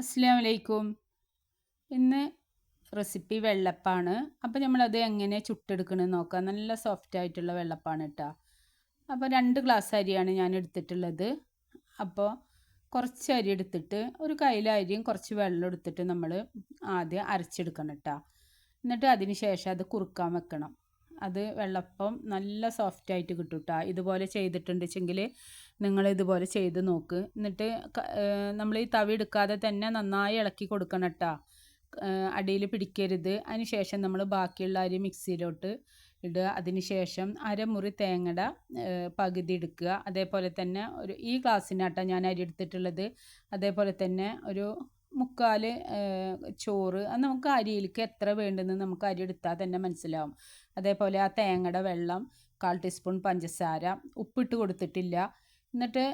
അസ്സാം വലൈക്കും ഇന്ന് റെസിപ്പി വെള്ളപ്പാണ്. അപ്പോൾ നമ്മളത് എങ്ങനെ ചുട്ടെടുക്കണമെന്ന് നോക്കാം. നല്ല സോഫ്റ്റ് ആയിട്ടുള്ള വെള്ളപ്പാണ് കേട്ടോ അപ്പോൾ രണ്ട് ഗ്ലാസ് അരിയാണ് ഞാൻ എടുത്തിട്ടുള്ളത്. അപ്പോൾ കുറച്ച് അരി എടുത്തിട്ട് ഒരു കയ്യിലെ അരിയും കുറച്ച് വെള്ളം എടുത്തിട്ട് നമ്മൾ ആദ്യം അരച്ചെടുക്കണം കേട്ടോ എന്നിട്ട് അതിന് ശേഷം അത് കുറുക്കാൻ വെക്കണം. അത് വെള്ളപ്പം നല്ല സോഫ്റ്റ് ആയിട്ട് കിട്ടും കേട്ടോ ഇതുപോലെ ചെയ്തിട്ടുണ്ടെങ്കിൽ നിങ്ങൾ ഇതുപോലെ ചെയ്ത് നോക്ക്. എന്നിട്ട് നമ്മൾ ഈ തവി എടുക്കാതെ തന്നെ നന്നായി ഇളക്കി കൊടുക്കണം കേട്ടോ അടിയിൽ പിടിക്കരുത്. അതിന് ശേഷം നമ്മൾ ബാക്കിയുള്ള അരി മിക്സിയിലോട്ട് ഇടുക. അതിന് ശേഷം അരമുറി തേങ്ങയുടെ പകുതി എടുക്കുക. അതേപോലെ തന്നെ ഒരു ഈ ഗ്ലാസ്സിനാട്ടാണ് ഞാൻ അരി എടുത്തിട്ടുള്ളത്. അതേപോലെ തന്നെ ഒരു മുക്കാൽ ചോറ് അത് നമുക്ക് അരിയിലേക്ക് എത്ര വേണ്ടെന്ന് നമുക്ക് അരി എടുത്താൽ തന്നെ മനസ്സിലാവും. അതേപോലെ ആ തേങ്ങയുടെ വെള്ളം കാൽ ടീസ്പൂൺ പഞ്ചസാര ഉപ്പിട്ട് കൊടുത്തിട്ടില്ല. എന്നിട്ട്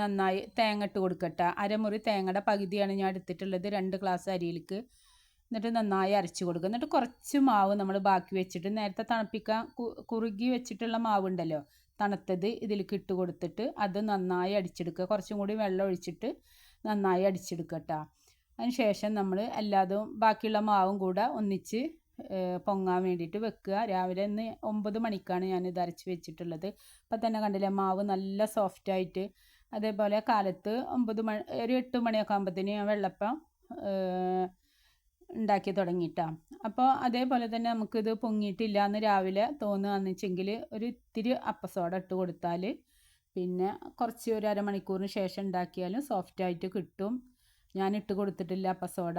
നന്നായി തേങ്ങ ഇട്ട് കൊടുക്കട്ടെ. അരമുറി തേങ്ങയുടെ പകുതിയാണ് ഞാൻ എടുത്തിട്ടുള്ളത് രണ്ട് ഗ്ലാസ് അരിയിലേക്ക്. എന്നിട്ട് നന്നായി അരച്ച് കൊടുക്കുക. എന്നിട്ട് കുറച്ച് മാവ് നമ്മൾ ബാക്കി വെച്ചിട്ട് നേരത്തെ തണുപ്പിക്കാൻ കുറുകി വെച്ചിട്ടുള്ള മാവ് ഉണ്ടല്ലോ തണുത്തത് ഇതിലേക്ക് ഇട്ട് കൊടുത്തിട്ട് അത് നന്നായി അടിച്ചെടുക്കുക. കുറച്ചും കൂടി വെള്ളം ഒഴിച്ചിട്ട് നന്നായി അടിച്ചെടുക്കട്ടോ. അതിന് ശേഷം നമ്മൾ എല്ലാതും ബാക്കിയുള്ള മാവും കൂടെ ഒന്നിച്ച് പൊങ്ങാൻ വേണ്ടിയിട്ട് വെക്കുക. രാവിലെ ഇന്ന് ഒമ്പത് മണിക്കാണ് ഞാൻ ഇത് അരച്ച് വെച്ചിട്ടുള്ളത്. അപ്പം തന്നെ കണ്ടില്ലേ മാവ് നല്ല സോഫ്റ്റ് ആയിട്ട് അതേപോലെ കാലത്ത് ഒമ്പത് മണി ഒരു എട്ട് മണിയൊക്കെ ആകുമ്പോഴത്തേന് ഞാൻ വെള്ളപ്പം ഉണ്ടാക്കി തുടങ്ങിയിട്ടാണ് അപ്പോൾ അതേപോലെ തന്നെ നമുക്കിത് പൊങ്ങിയിട്ടില്ല എന്ന് രാവിലെ തോന്നുകയെന്ന് വെച്ചെങ്കിൽ ഒരു ഇത്തിരി അപ്പസോട ഇട്ട് കൊടുത്താൽ പിന്നെ കുറച്ച് ഒരു അരമണിക്കൂറിന് ശേഷം ഉണ്ടാക്കിയാലും സോഫ്റ്റായിട്ട് കിട്ടും. ഞാൻ ഇട്ട് കൊടുത്തിട്ടില്ല അപ്പം സോഡ.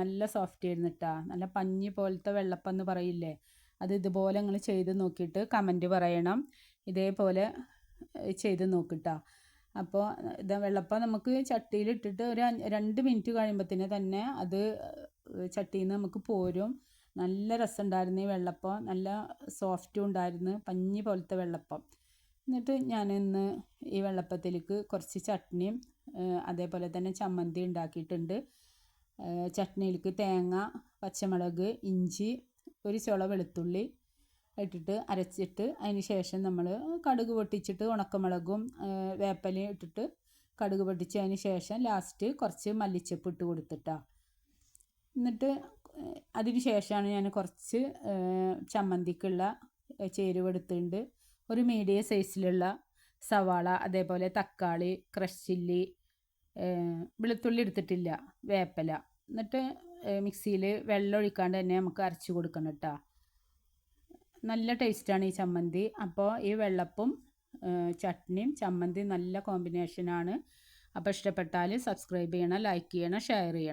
നല്ല സോഫ്റ്റ് ആയിരുന്നു കേട്ടോ നല്ല പഞ്ഞി പോലത്തെ വെള്ളപ്പെന്ന് പറയില്ലേ? അത് ഇതുപോലെ നിങ്ങൾ ചെയ്ത് നോക്കിയിട്ട് കമന്റ് പറയണം. ഇതേപോലെ ചെയ്ത് നോക്കിട്ടാ. അപ്പോൾ ഇത് വെള്ളപ്പം നമുക്ക് ചട്ടിയിലിട്ടിട്ട് ഒരു രണ്ട് മിനിറ്റ് കഴിയുമ്പോഴത്തേന് തന്നെ അത് ചട്ടിയിൽ നിന്ന് നമുക്ക് പോരും. നല്ല രസമുണ്ടായിരുന്നു ഈ വെള്ളപ്പം. നല്ല സോഫ്റ്റും ഉണ്ടായിരുന്നു. പഞ്ഞി പോലത്തെ വെള്ളപ്പം. എന്നിട്ട് ഞാൻ ഇന്ന് ഈ വെള്ളപ്പത്തിലേക്ക് കുറച്ച് ചട്നിയും അതേപോലെ തന്നെ ചമ്മന്തി ഉണ്ടാക്കിയിട്ടുണ്ട്. ചട്നിയിലേക്ക് തേങ്ങ പച്ചമുളക് ഇഞ്ചി ഒരു ചുള വെളുത്തുള്ളി ഇട്ടിട്ട് അരച്ചിട്ട് അതിന് ശേഷം നമ്മൾ കടുക് പൊട്ടിച്ചിട്ട് ഉണക്കമുളകും വേപ്പലയും ഇട്ടിട്ട് കടുക് പൊട്ടിച്ചതിന് ശേഷം ലാസ്റ്റ് കുറച്ച് മല്ലിച്ചപ്പ് ഇട്ട് കൊടുത്തിട്ടാണ് എന്നിട്ട് അതിന് ശേഷമാണ് ഞാൻ കുറച്ച് ചമ്മന്തിക്കുള്ള ചേരുവ എടുത്തിട്ടുണ്ട്. ഒരു മീഡിയം സൈസിലുള്ള സവാള അതേപോലെ തക്കാളി ക്രഷ് ചില്ലി വെളുത്തുള്ളി എടുത്തിട്ടില്ല വേപ്പല. എന്നിട്ട് മിക്സിയിൽ വെള്ളം ഒഴിക്കാണ്ട് തന്നെ നമുക്ക് അരച്ച് കൊടുക്കണം കേട്ടോ. നല്ല ടേസ്റ്റാണ് ഈ ചമ്മന്തി. അപ്പോൾ ഈ വെള്ളപ്പും ചട്നിയും ചമ്മന്തി നല്ല കോമ്പിനേഷനാണ്. അപ്പോൾ ഇഷ്ടപ്പെട്ടാൽ സബ്സ്ക്രൈബ് ചെയ്യണം ലൈക്ക് ചെയ്യണം ഷെയർ ചെയ്യണം.